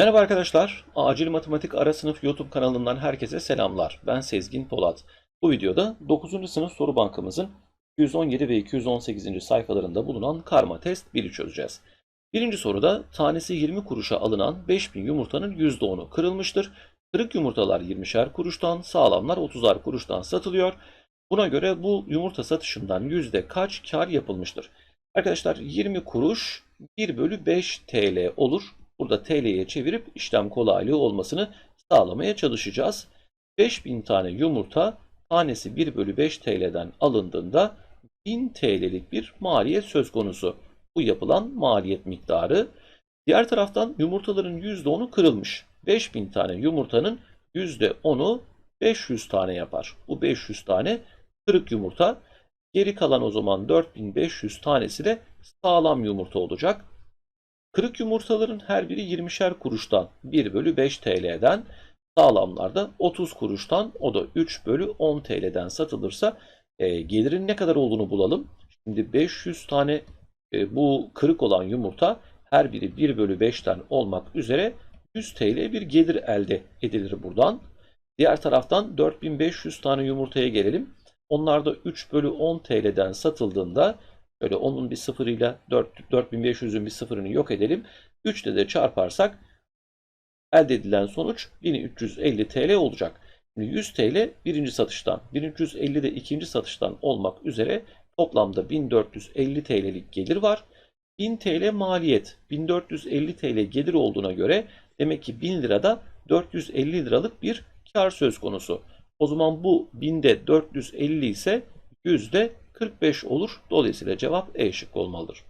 Merhaba arkadaşlar, Acil Matematik Ara Sınıf YouTube kanalından herkese selamlar. Ben Sezgin Polat. Bu videoda 9. sınıf soru bankamızın 217 ve 218. sayfalarında bulunan karma test 1'i çözeceğiz. Birinci soruda tanesi 20 kuruşa alınan 5000 yumurtanın %10'u kırılmıştır. Kırık yumurtalar 20'şer kuruştan, sağlamlar 30'ar kuruştan satılıyor. Buna göre bu yumurta satışından yüzde kaç kar yapılmıştır? Arkadaşlar 20 kuruş 1 bölü 5 TL olur. Burada TL'ye çevirip işlem kolaylığı olmasını sağlamaya çalışacağız. 5000 tane yumurta tanesi 1 bölü 5 TL'den alındığında 1000 TL'lik bir maliyet söz konusu. Bu yapılan maliyet miktarı. Diğer taraftan yumurtaların %10'u kırılmış. 5000 tane yumurtanın %10'u 500 tane yapar. Bu 500 tane kırık yumurta. Geri kalan o zaman 4500 tanesi de sağlam yumurta olacak. Kırık yumurtaların her biri 20'şer kuruştan 1 bölü 5 TL'den sağlamlarda 30 kuruştan o da 3 bölü 10 TL'den satılırsa e, gelirin ne kadar olduğunu bulalım. Şimdi 500 tane e, bu kırık olan yumurta her biri 1 bölü 5'ten olmak üzere 100 TL bir gelir elde edilir buradan. Diğer taraftan 4500 tane yumurtaya gelelim. Onlar da 3 bölü 10 TL'den satıldığında Böyle 10'un bir sıfırıyla 4, 4500'ün bir sıfırını yok edelim. 3 ile de çarparsak elde edilen sonuç 1350 TL olacak. Şimdi 100 TL birinci satıştan, 1350 de ikinci satıştan olmak üzere toplamda 1450 TL'lik gelir var. 1000 TL maliyet, 1450 TL gelir olduğuna göre demek ki 1000 lirada 450 liralık bir kar söz konusu. O zaman bu 1000'de 450 ise yüzde 45 olur. Dolayısıyla cevap E şıkkı olmalıdır.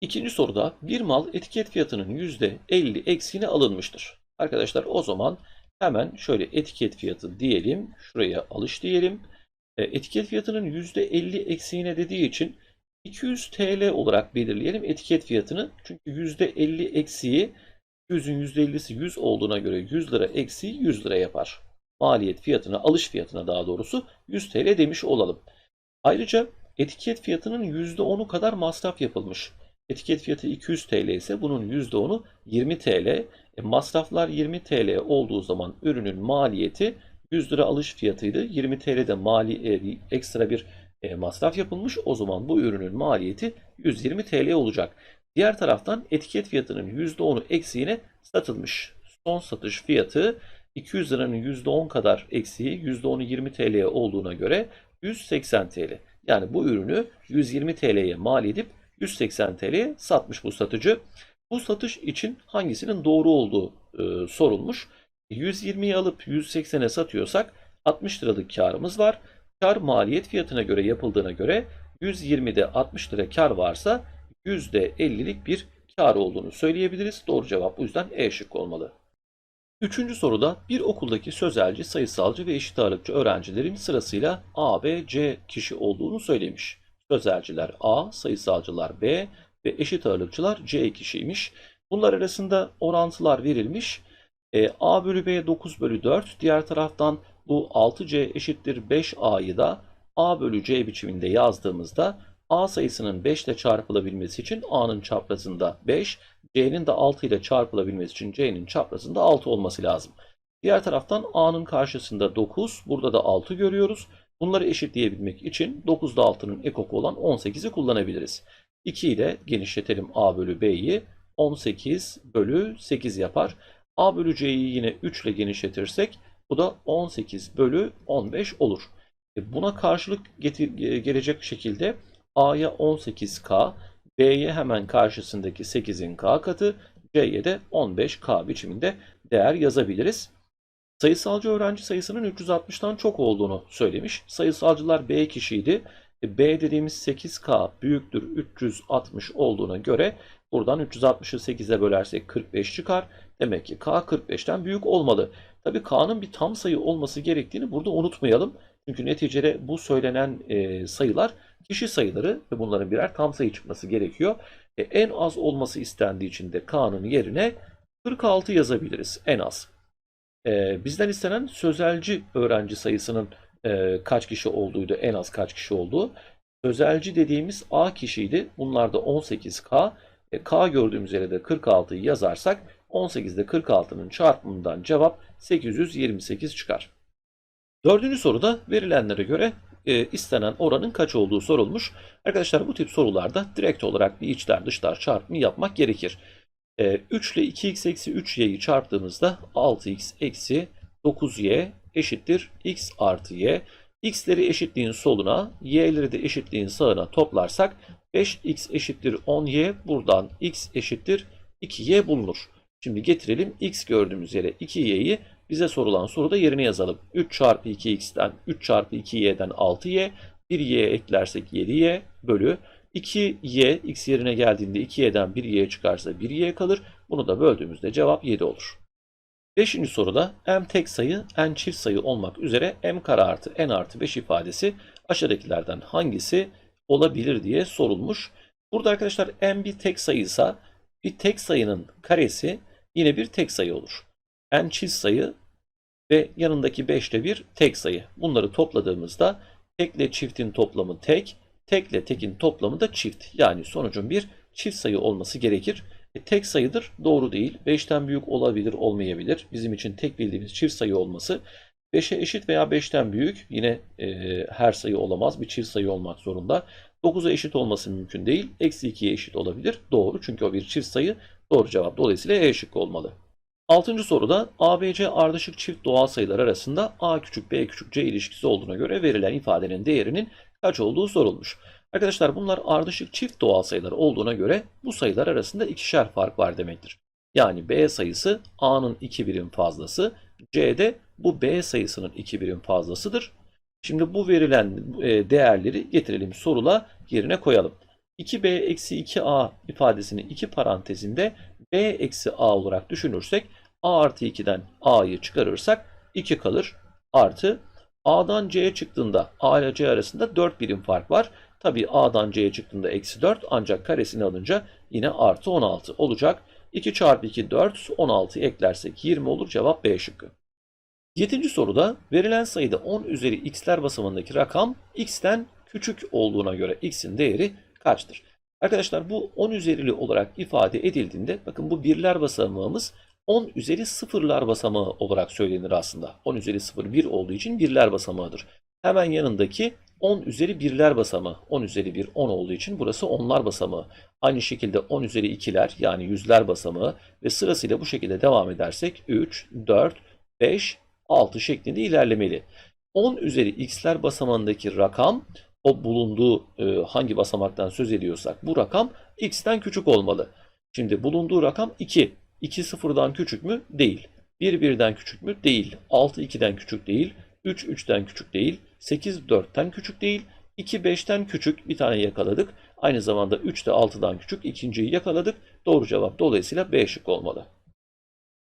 İkinci soruda bir mal etiket fiyatının %50 eksiğine alınmıştır. Arkadaşlar o zaman hemen şöyle etiket fiyatı diyelim. Şuraya alış diyelim. E, etiket fiyatının %50 eksiğine dediği için 200 TL olarak belirleyelim etiket fiyatını. Çünkü %50 eksiği 100'ün %50'si 100 olduğuna göre 100 lira eksiği 100 lira yapar. Maliyet fiyatına, alış fiyatına daha doğrusu 100 TL demiş olalım. Ayrıca etiket fiyatının %10'u kadar masraf yapılmış. Etiket fiyatı 200 TL ise bunun %10'u 20 TL. E, masraflar 20 TL olduğu zaman ürünün maliyeti 100 lira alış fiyatıydı. 20 TL'de mali e, ekstra bir e, masraf yapılmış. O zaman bu ürünün maliyeti 120 TL olacak. Diğer taraftan etiket fiyatının %10'u eksiğine satılmış. Son satış fiyatı 200 liranın %10 kadar eksiği %10'u 20 TL olduğuna göre 180 TL. Yani bu ürünü 120 TL'ye mal edip 180 TL'ye satmış bu satıcı. Bu satış için hangisinin doğru olduğu e, sorulmuş. 120'yi alıp 180'e satıyorsak 60 liralık karımız var. Kar maliyet fiyatına göre yapıldığına göre 120'de 60 lira kar varsa %50'lik bir kar olduğunu söyleyebiliriz. Doğru cevap bu yüzden E şık olmalı. Üçüncü soruda bir okuldaki sözelci, sayısalcı ve eşit ağırlıkçı öğrencilerin sırasıyla A, B, C kişi olduğunu söylemiş. Sözelciler A, sayısalcılar B ve eşit ağırlıkçılar C kişiymiş. Bunlar arasında orantılar verilmiş. E, A bölü B 9 bölü 4. Diğer taraftan bu 6C eşittir 5A'yı da A bölü C biçiminde yazdığımızda A sayısının 5 ile çarpılabilmesi için A'nın çaprazında 5, C'nin de 6 ile çarpılabilmesi için C'nin çaprazında 6 olması lazım. Diğer taraftan A'nın karşısında 9, burada da 6 görüyoruz. Bunları eşitleyebilmek için 9'da 6'nın ekoku olan 18'i kullanabiliriz. 2 ile genişletelim A bölü B'yi. 18 bölü 8 yapar. A bölü C'yi yine 3 ile genişletirsek bu da 18 bölü 15 olur. E, buna karşılık gelecek şekilde A'ya 18K, B'ye hemen karşısındaki 8'in K katı, C'ye de 15K biçiminde değer yazabiliriz. Sayısalcı öğrenci sayısının 360'tan çok olduğunu söylemiş. Sayısalcılar B kişiydi. E, B dediğimiz 8K büyüktür 360 olduğuna göre buradan 360'ı 8'e bölersek 45 çıkar. Demek ki K 45'ten büyük olmalı. Tabii K'nın bir tam sayı olması gerektiğini burada unutmayalım. Çünkü neticede bu söylenen e, sayılar kişi sayıları ve bunların birer tam sayı çıkması gerekiyor. E, en az olması istendiği için de K'nın yerine 46 yazabiliriz en az. E, bizden istenen sözelci öğrenci sayısının e, kaç kişi olduğuydu, en az kaç kişi olduğu. Sözelci dediğimiz A kişiydi. Bunlar da 18K. E, K gördüğümüz yere de 46'yı yazarsak 18 ile 46'nın çarpımından cevap 828 çıkar. Dördüncü soruda verilenlere göre e, istenen oranın kaç olduğu sorulmuş. Arkadaşlar bu tip sorularda direkt olarak bir içler dışlar çarpımı yapmak gerekir. E, 3 ile 2x eksi 3y'yi çarptığımızda 6x eksi 9y eşittir x artı y. x'leri eşitliğin soluna, y'leri de eşitliğin sağına toplarsak 5x eşittir 10y buradan x eşittir 2y bulunur. Şimdi getirelim x gördüğümüz yere 2y'yi bize sorulan soruda yerine yazalım. 3 çarpı 2x'ten 3 çarpı 2y'den 6y 1y eklersek 7y bölü 2y x yerine geldiğinde 2y'den 1y çıkarsa 1y kalır. Bunu da böldüğümüzde cevap 7 olur. Beşinci soruda m tek sayı, n çift sayı olmak üzere m kare artı n artı 5 ifadesi aşağıdakilerden hangisi olabilir diye sorulmuş. Burada arkadaşlar m bir tek sayıysa bir tek sayının karesi yine bir tek sayı olur. N çift sayı ve yanındaki 5 de bir tek sayı. Bunları topladığımızda tekle çiftin toplamı tek, tekle tekin toplamı da çift. Yani sonucun bir çift sayı olması gerekir. E, tek sayıdır doğru değil. 5'ten büyük olabilir olmayabilir. Bizim için tek bildiğimiz çift sayı olması 5'e eşit veya 5'ten büyük yine e, her sayı olamaz. Bir çift sayı olmak zorunda. 9'a eşit olması mümkün değil. Eksi 2'ye eşit olabilir. Doğru çünkü o bir çift sayı. Doğru cevap dolayısıyla E şıkkı olmalı. Altıncı soruda ABC ardışık çift doğal sayılar arasında A küçük B küçük C ilişkisi olduğuna göre verilen ifadenin değerinin kaç olduğu sorulmuş. Arkadaşlar bunlar ardışık çift doğal sayılar olduğuna göre bu sayılar arasında ikişer fark var demektir. Yani B sayısı A'nın 2 birim fazlası, C'de bu B sayısının 2 birim fazlasıdır. Şimdi bu verilen e, değerleri getirelim sorula yerine koyalım. 2B eksi 2A ifadesini iki parantezinde B eksi A olarak düşünürsek A artı 2'den A'yı çıkarırsak 2 kalır. Artı A'dan C'ye çıktığında A ile C arasında 4 birim fark var. Tabi A'dan C'ye çıktığında eksi 4 ancak karesini alınca yine artı 16 olacak. 2 çarpı 2 4 16 eklersek 20 olur cevap B şıkkı. Yedinci soruda verilen sayıda 10 üzeri x'ler basamağındaki rakam x'ten küçük olduğuna göre x'in değeri kaçtır? Arkadaşlar bu 10 üzerili olarak ifade edildiğinde bakın bu birler basamağımız 10 üzeri sıfırlar basamağı olarak söylenir aslında. 10 üzeri 0 1 olduğu için birler basamağıdır. Hemen yanındaki 10 üzeri birler basamağı. 10 üzeri 1 10 olduğu için burası onlar basamağı. Aynı şekilde 10 üzeri 2'ler yani yüzler basamağı ve sırasıyla bu şekilde devam edersek 3, 4, 5, 6 şeklinde ilerlemeli. 10 üzeri x'ler basamağındaki rakam o bulunduğu e, hangi basamaktan söz ediyorsak bu rakam x'ten küçük olmalı. Şimdi bulunduğu rakam 2. 2 sıfırdan küçük mü? Değil. 1 birden küçük mü? Değil. 6 2'den küçük değil. 3 3'ten küçük değil. 8 4'ten küçük değil. 2 5'ten küçük bir tane yakaladık. Aynı zamanda 3 de 6'dan küçük ikinciyi yakaladık. Doğru cevap dolayısıyla B şık olmalı.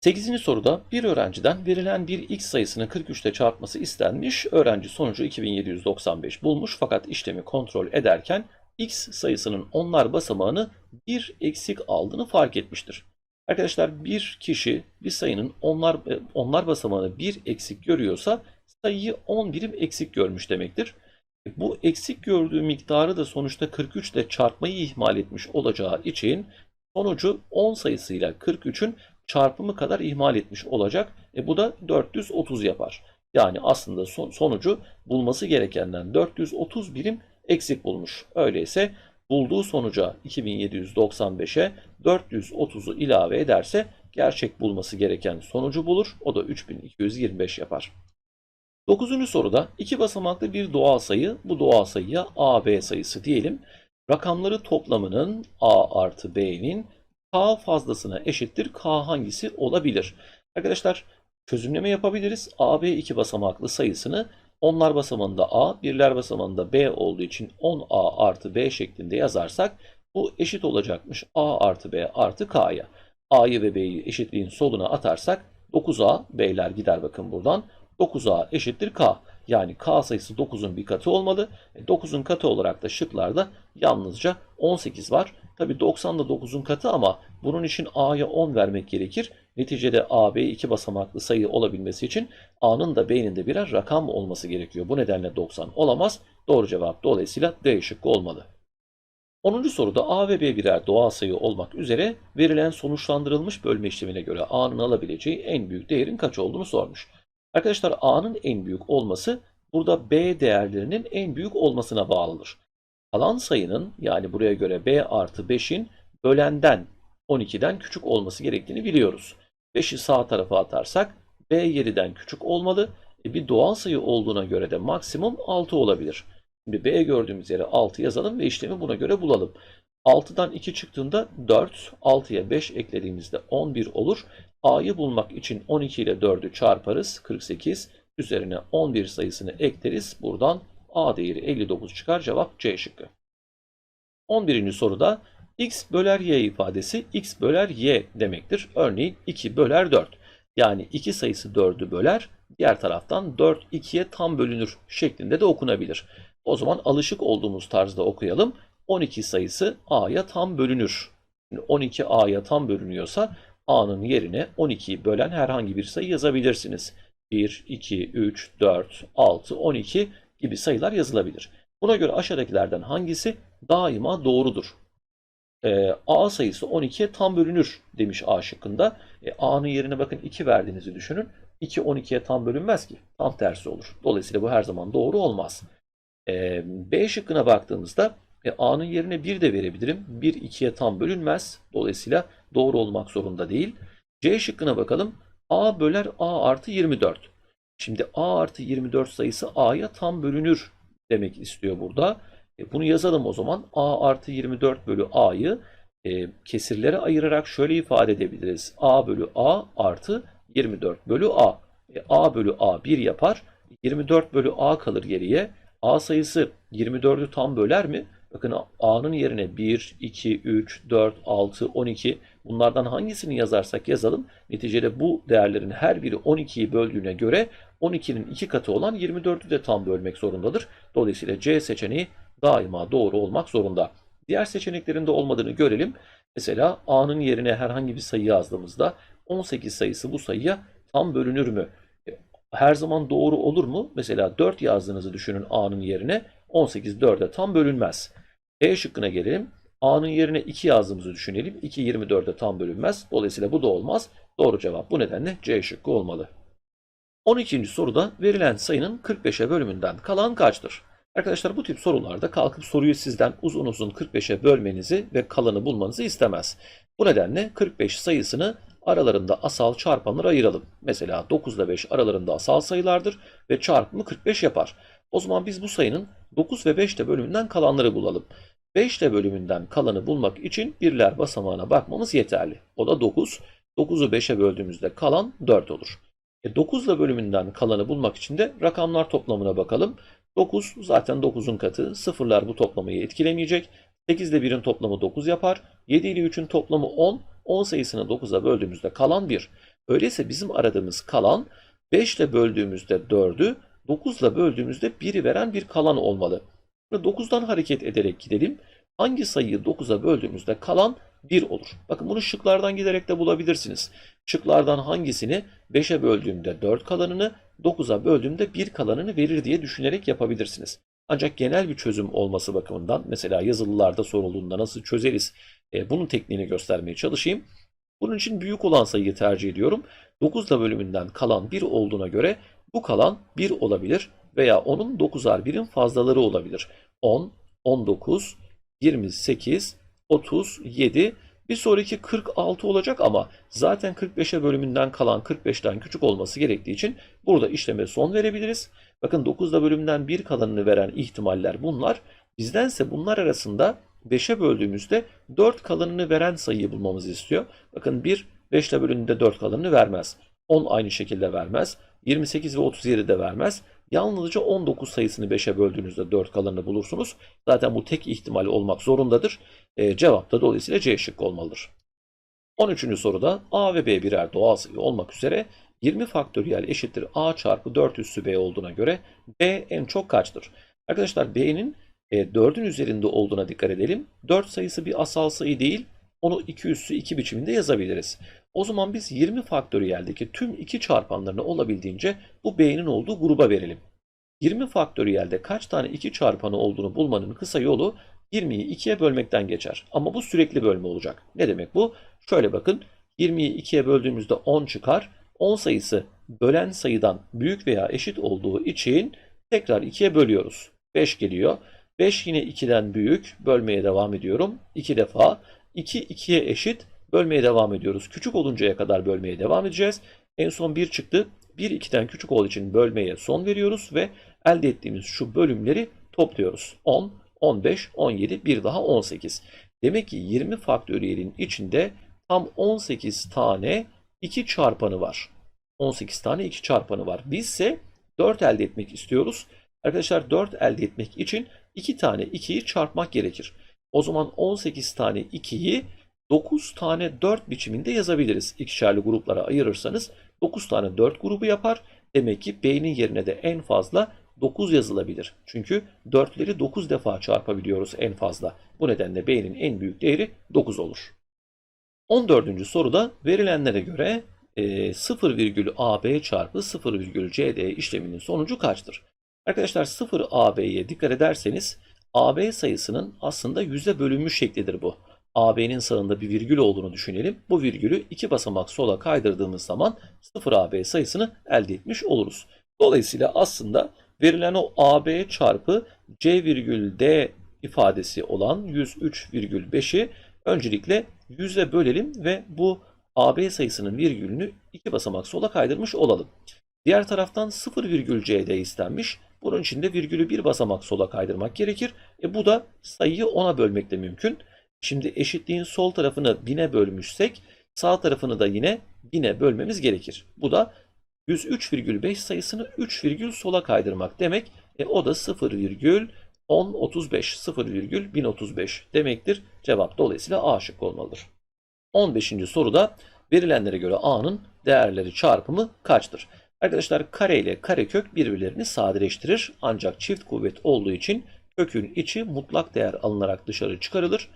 8. soruda bir öğrenciden verilen bir x sayısını 43 ile çarpması istenmiş. Öğrenci sonucu 2795 bulmuş fakat işlemi kontrol ederken x sayısının onlar basamağını bir eksik aldığını fark etmiştir. Arkadaşlar bir kişi bir sayının onlar onlar basamağını bir eksik görüyorsa sayıyı 10 birim eksik görmüş demektir. Bu eksik gördüğü miktarı da sonuçta 43 ile çarpmayı ihmal etmiş olacağı için sonucu 10 sayısıyla 43'ün çarpımı kadar ihmal etmiş olacak. E bu da 430 yapar. Yani aslında son, sonucu bulması gerekenden 430 birim eksik bulmuş. Öyleyse bulduğu sonuca 2795'e 430'u ilave ederse gerçek bulması gereken sonucu bulur. O da 3225 yapar. Dokuzuncu soruda iki basamaklı bir doğal sayı, bu doğal sayıya AB sayısı diyelim. Rakamları toplamının A artı B'nin K fazlasına eşittir. K hangisi olabilir? Arkadaşlar çözümleme yapabiliriz. AB iki basamaklı sayısını onlar basamağında A, birler basamağında B olduğu için 10A artı B şeklinde yazarsak bu eşit olacakmış A artı B artı K'ya. A'yı ve B'yi eşitliğin soluna atarsak 9A, B'ler gider bakın buradan. 9A eşittir K. Yani K sayısı 9'un bir katı olmalı. 9'un katı olarak da şıklarda yalnızca 18 var. Tabi 90 da 9'un katı ama bunun için A'ya 10 vermek gerekir. Neticede AB iki basamaklı sayı olabilmesi için A'nın da B'nin de birer rakam olması gerekiyor. Bu nedenle 90 olamaz. Doğru cevap dolayısıyla D şıkkı olmalı. 10. soruda A ve B birer doğal sayı olmak üzere verilen sonuçlandırılmış bölme işlemine göre A'nın alabileceği en büyük değerin kaç olduğunu sormuş. Arkadaşlar A'nın en büyük olması burada B değerlerinin en büyük olmasına bağlıdır. Kalan sayının yani buraya göre B artı 5'in bölenden 12'den küçük olması gerektiğini biliyoruz. 5'i sağ tarafa atarsak B 7'den küçük olmalı. E bir doğal sayı olduğuna göre de maksimum 6 olabilir. Şimdi B gördüğümüz yere 6 yazalım ve işlemi buna göre bulalım. 6'dan 2 çıktığında 4, 6'ya 5 eklediğimizde 11 olur. A'yı bulmak için 12 ile 4'ü çarparız. 48. Üzerine 11 sayısını ekleriz. Buradan A değeri 59 çıkar. Cevap C şıkkı. 11. soruda x böler y ifadesi x böler y demektir. Örneğin 2 böler 4. Yani 2 sayısı 4'ü böler. Diğer taraftan 4 2'ye tam bölünür şeklinde de okunabilir. O zaman alışık olduğumuz tarzda okuyalım. 12 sayısı a'ya tam bölünür. Şimdi 12 a'ya tam bölünüyorsa a'nın yerine 12'yi bölen herhangi bir sayı yazabilirsiniz. 1, 2, 3, 4, 6, 12 gibi sayılar yazılabilir. Buna göre aşağıdakilerden hangisi daima doğrudur? Ee, A sayısı 12'ye tam bölünür demiş A şıkkında. E, A'nın yerine bakın 2 verdiğinizi düşünün. 2 12'ye tam bölünmez ki. Tam tersi olur. Dolayısıyla bu her zaman doğru olmaz. E, B şıkkına baktığımızda e, A'nın yerine 1 de verebilirim. 1 2'ye tam bölünmez. Dolayısıyla doğru olmak zorunda değil. C şıkkına bakalım. A böler A artı 24. Şimdi A artı 24 sayısı A'ya tam bölünür demek istiyor burada. E, bunu yazalım o zaman. A artı 24 bölü A'yı e, kesirlere ayırarak şöyle ifade edebiliriz. A bölü A artı 24 bölü A. E, A bölü A 1 yapar. 24 bölü A kalır geriye. A sayısı 24'ü tam böler mi? Bakın A'nın yerine 1, 2, 3, 4, 6, 12 bunlardan hangisini yazarsak yazalım. Neticede bu değerlerin her biri 12'yi böldüğüne göre 12'nin 2 katı olan 24'ü de tam bölmek zorundadır. Dolayısıyla C seçeneği daima doğru olmak zorunda. Diğer seçeneklerin de olmadığını görelim. Mesela A'nın yerine herhangi bir sayı yazdığımızda 18 sayısı bu sayıya tam bölünür mü? E, Her zaman doğru olur mu? Mesela 4 yazdığınızı düşünün A'nın yerine. 18 4'e tam bölünmez. E şıkkına gelelim. A'nın yerine 2 yazdığımızı düşünelim. 2 24'e tam bölünmez. Dolayısıyla bu da olmaz. Doğru cevap bu nedenle C şıkkı olmalı. 12. soruda verilen sayının 45'e bölümünden kalan kaçtır? Arkadaşlar bu tip sorularda kalkıp soruyu sizden uzun uzun 45'e bölmenizi ve kalanı bulmanızı istemez. Bu nedenle 45 sayısını aralarında asal çarpanlara ayıralım. Mesela 9 ile 5 aralarında asal sayılardır ve çarpımı 45 yapar. O zaman biz bu sayının 9 ve 5 ile bölümünden kalanları bulalım. 5 ile bölümünden kalanı bulmak için birler basamağına bakmamız yeterli. O da 9. 9'u 5'e böldüğümüzde kalan 4 olur. E 9 ile bölümünden kalanı bulmak için de rakamlar toplamına bakalım. 9 zaten 9'un katı. Sıfırlar bu toplamayı etkilemeyecek. 8 ile 1'in toplamı 9 yapar. 7 ile 3'ün toplamı 10. 10 sayısını 9'a böldüğümüzde kalan 1. Öyleyse bizim aradığımız kalan 5 ile böldüğümüzde 4'ü 9 ile böldüğümüzde 1'i veren bir kalan olmalı. 9'dan hareket ederek gidelim. Hangi sayıyı 9'a böldüğümüzde kalan 1 olur. Bakın bunu şıklardan giderek de bulabilirsiniz. Şıklardan hangisini 5'e böldüğümde 4 kalanını, 9'a böldüğümde 1 kalanını verir diye düşünerek yapabilirsiniz. Ancak genel bir çözüm olması bakımından mesela yazılılarda sorulduğunda nasıl çözeriz e, bunun tekniğini göstermeye çalışayım. Bunun için büyük olan sayıyı tercih ediyorum. 9 ile bölümünden kalan 1 olduğuna göre bu kalan 1 olabilir veya onun 9'ar 1'in fazlaları olabilir. 10, 19, 28, 37, bir sonraki 46 olacak ama zaten 45'e bölümünden kalan 45'ten küçük olması gerektiği için burada işleme son verebiliriz. Bakın 9'da bölümden 1 kalanını veren ihtimaller bunlar. Bizdense bunlar arasında 5'e böldüğümüzde 4 kalanını veren sayıyı bulmamızı istiyor. Bakın 1 5 ile bölündüğünde 4 kalanını vermez. 10 aynı şekilde vermez. 28 ve 37 de vermez. Yalnızca 19 sayısını 5'e böldüğünüzde 4 kalanını bulursunuz. Zaten bu tek ihtimal olmak zorundadır. E, cevap da dolayısıyla C şıkkı olmalıdır. 13. soruda A ve B birer doğal sayı olmak üzere 20 faktöriyel eşittir A çarpı 4 üssü B olduğuna göre B en çok kaçtır? Arkadaşlar B'nin e, 4'ün üzerinde olduğuna dikkat edelim. 4 sayısı bir asal sayı değil. Onu 2 üssü 2 biçiminde yazabiliriz. O zaman biz 20 faktöriyeldeki tüm 2 çarpanlarını olabildiğince bu B'nin olduğu gruba verelim. 20 faktöriyelde kaç tane 2 çarpanı olduğunu bulmanın kısa yolu 20'yi 2'ye bölmekten geçer. Ama bu sürekli bölme olacak. Ne demek bu? Şöyle bakın. 20'yi 2'ye böldüğümüzde 10 çıkar. 10 sayısı bölen sayıdan büyük veya eşit olduğu için tekrar 2'ye bölüyoruz. 5 geliyor. 5 yine 2'den büyük. Bölmeye devam ediyorum. 2 defa. 2 2'ye eşit. Bölmeye devam ediyoruz. Küçük oluncaya kadar bölmeye devam edeceğiz. En son 1 çıktı. 1 2'den küçük olduğu için bölmeye son veriyoruz ve elde ettiğimiz şu bölümleri topluyoruz. 10, 15, 17, bir daha 18. Demek ki 20 faktöriyelin içinde tam 18 tane 2 çarpanı var. 18 tane 2 çarpanı var. Biz ise 4 elde etmek istiyoruz. Arkadaşlar 4 elde etmek için 2 tane 2'yi çarpmak gerekir. O zaman 18 tane 2'yi 9 tane 4 biçiminde yazabiliriz. İkişerli gruplara ayırırsanız 9 tane 4 grubu yapar. Demek ki B'nin yerine de en fazla 9 yazılabilir. Çünkü 4'leri 9 defa çarpabiliyoruz en fazla. Bu nedenle B'nin en büyük değeri 9 olur. 14. soruda verilenlere göre e, 0,AB çarpı 0,CD işleminin sonucu kaçtır? Arkadaşlar 0AB'ye dikkat ederseniz AB sayısının aslında yüze bölünmüş şeklidir bu. AB'nin sağında bir virgül olduğunu düşünelim. Bu virgülü iki basamak sola kaydırdığımız zaman 0AB sayısını elde etmiş oluruz. Dolayısıyla aslında verilen o AB çarpı C virgül D ifadesi olan 103,5'i öncelikle 100'e bölelim ve bu AB sayısının virgülünü iki basamak sola kaydırmış olalım. Diğer taraftan 0,CD istenmiş. Bunun için de virgülü bir basamak sola kaydırmak gerekir. E bu da sayıyı 10'a bölmek de mümkün. Şimdi eşitliğin sol tarafını 1000'e bölmüşsek sağ tarafını da yine 1000'e bölmemiz gerekir. Bu da 103,5 sayısını 3 virgül sola kaydırmak demek. E o da 0,1035, 0,1035 demektir. Cevap dolayısıyla A şık olmalıdır. 15. soruda verilenlere göre A'nın değerleri çarpımı kaçtır? Arkadaşlar kare ile karekök birbirlerini sadeleştirir ancak çift kuvvet olduğu için kökün içi mutlak değer alınarak dışarı çıkarılır.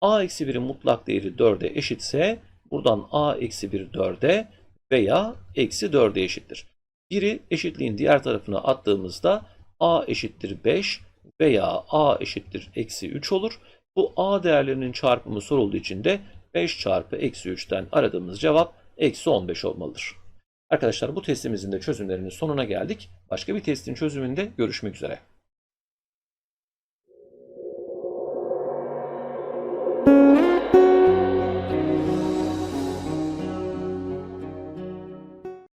A eksi 1'in mutlak değeri 4'e eşitse buradan a eksi 1 4'e veya eksi 4'e eşittir. Biri eşitliğin diğer tarafına attığımızda a eşittir 5 veya a eşittir eksi 3 olur. Bu a değerlerinin çarpımı sorulduğu için de 5 çarpı eksi 3'ten aradığımız cevap eksi 15 olmalıdır. Arkadaşlar bu testimizin de çözümlerinin sonuna geldik. Başka bir testin çözümünde görüşmek üzere.